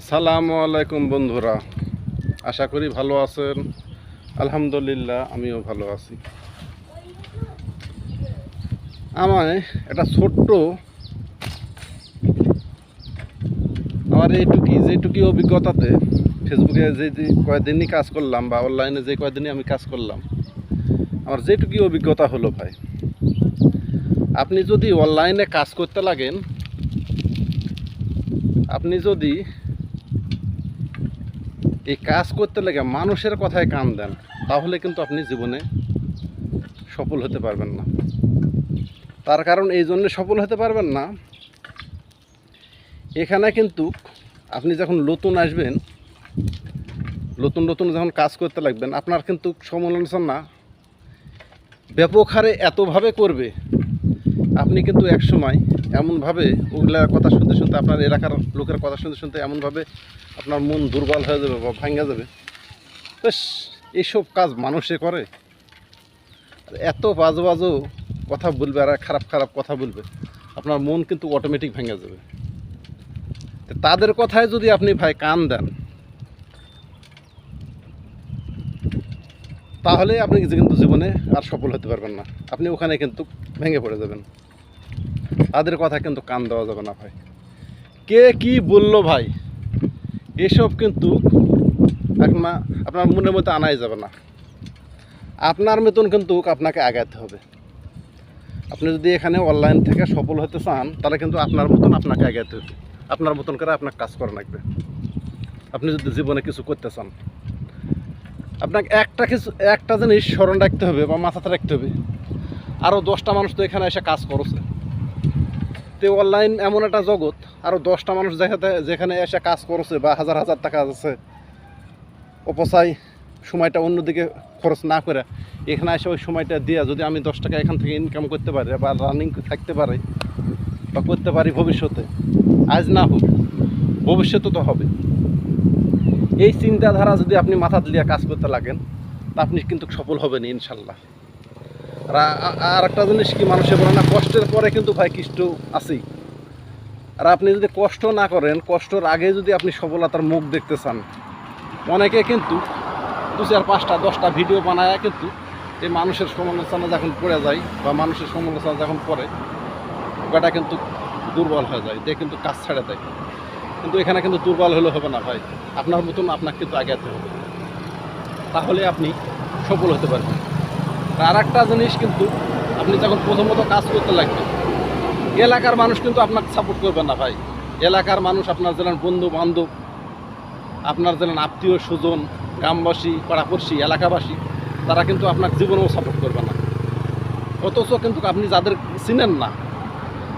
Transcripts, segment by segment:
আসসালামু আলাইকুম বন্ধুরা। আশা করি ভালো আছেন। আলহামদুলিল্লাহ, আমিও ভালো আছি। আমায় একটা ছোট্ট আমার এইটুকি, যেটুকি অভিজ্ঞতাতে ফেসবুকে যে কয়েকদিনই কাজ করলাম বা অনলাইনে যে কয়েকদিনই আমি কাজ করলাম, আমার যেটুকি অভিজ্ঞতা হলো ভাই, আপনি যদি অনলাইনে কাজ করতে লাগেন, আপনি যদি এই কাজ করতে লেগে, মানুষের কথায় কান দেন, তাহলে কিন্তু আপনি জীবনে সফল হতে পারবেন না। তার কারণ এই জন্য সফল হতে পারবেন না। এখানে কিন্তু আপনি যখন নতুন আসবেন, নতুন নতুন যখন কাজ করতে লাগবেন, আপনার কিন্তু সমালোচনা ব্যাপক হারে এতভাবে করবে আপনি কিন্তু এক সময় এমনভাবে ওগুলার কথা শুনতে শুনতে আপনার এলাকার লোকের কথা শুনতে শুনতে এমনভাবে আপনার মন দুর্বল হয়ে যাবে বা ভাঙ্গা যাবে। বেশ এইসব কাজ মানুষে করে। এত বাজো বাজো কথা বলবে আর খারাপ খারাপ কথা বলবে, আপনার মন কিন্তু অটোমেটিক ভেঙে যাবে। তাদের কথায় যদি আপনি ভাই কান দেন, তাহলে আপনি কিন্তু জীবনে আর সফল হতে পারবেন না। আপনি ওখানে কিন্তু ভেঙে পড়ে যাবেন। তাদের কথা কিন্তু কান দেওয়া যাবে না ভাই। কে কি বলল ভাই? এসব কিন্তু একমা আপনার মনের মধ্যে আনাই যাবে না। আপনার মতন কিন্তু আপনাকে আগাতে হবে। আপনি যদি এখানে অনলাইন থেকে সফল হতে চান, তাহলে কিন্তু আপনার মতন আপনাকে আগাতে হবে। আপনার মতন করে আপনার কাজ করা লাগবে। আপনি যদি জীবনে কিছু করতে চান, আপনাকে একটা কিছু, একটা জিনিস স্মরণ রাখতে হবে বা মাথাতে রাখতে হবে। আরও দশটা মানুষ তো এখানে এসে কাজ করছে। তো অনলাইন এমন একটা জগৎ আরও দশটা মানুষ যেখানে যেখানে এসে কাজ করছে বা হাজার হাজার টাকা আছে, অপচয় সময়টা অন্যদিকে খরচ না করে, এখানে এসে ওই সময়টা দিয়ে যদি আমি দশ টাকা এখান থেকে ইনকাম করতে পারি বা রানিং থাকতে পারি বা করতে পারি ভবিষ্যতে, আজ না হোক, ভবিষ্যতে তো হবে। এই চিন্তাধারা যদি আপনি মাথা দিয়ে কাজ করতে লাগেন, তা আপনি কিন্তু সফল হবেন ইনশাল্লাহ। আর একটা জিনিস কি মানুষে বলে না, কষ্টের পরে কিন্তু ভাই কৃষ্ট আছেই। আর আপনি যদি কষ্ট না করেন, কষ্টর আগে যদি আপনি সফলতার মুখ দেখতে চান, অনেকে কিন্তু দু চার, পাঁচটা, দশটা ভিডিও বানায় কিন্তু এই মানুষের সমালোচনা যখন পড়ে যায় বা মানুষের সমালোচনা যখন পড়ে ওটা কিন্তু দুর্বল হয়ে যায়, দিয়ে কিন্তু কাজ ছেড়ে দেয়। কিন্তু এখানে কিন্তু দুর্বল হলে হবে না ভাই, আপনার মতন আপনাকে কিন্তু আগাতে হবে। তাহলে আপনি সফল হতে পারবেন। আর একটা জিনিস কিন্তু আপনি যখন প্রথমত কাজ করতে লাগবেন, এলাকার মানুষ কিন্তু আপনাকে সাপোর্ট করবে না ভাই। এলাকার মানুষ আপনার যেন বন্ধু বান্ধব আপনার যেন আত্মীয় স্বজন গ্রামবাসী, পাড়াপড়শি, এলাকাবাসী, তারা কিন্তু আপনার জীবনেও সাপোর্ট করবে না। অথচ কিন্তু আপনি যাদের চিনেন না,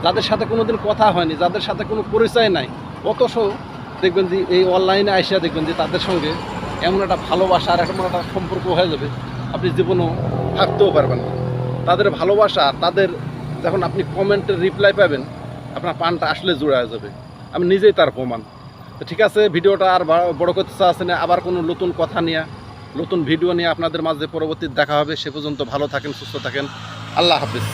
যাদের সাথে কোনো দিন কথা হয়নি, যাদের সাথে কোনো পরিচয় নাই, অথচ দেখবেন যে এই অনলাইনে আইসা দেখবেন যে তাদের সঙ্গে এমন একটা ভালোবাসা আর এমন একটা সম্পর্ক হয়ে যাবে, আপনি জীবনেও থাকতেও পারবেন না। তাদের ভালোবাসা, তাদের যখন আপনি কমেন্টের রিপ্লাই পাবেন, আপনার পানটা আসলে জোড়া যাবে। আমি নিজেই তার প্রমাণ। তো ঠিক আছে, ভিডিওটা আর বড় করতে চাচ্ছে না, আবার কোনো নতুন কথা নিয়ে, নতুন ভিডিও নিয়ে আপনাদের মাঝে পরবর্তী দেখা হবে। সে পর্যন্ত ভালো থাকেন, সুস্থ থাকেন। আল্লাহ হাফিজ।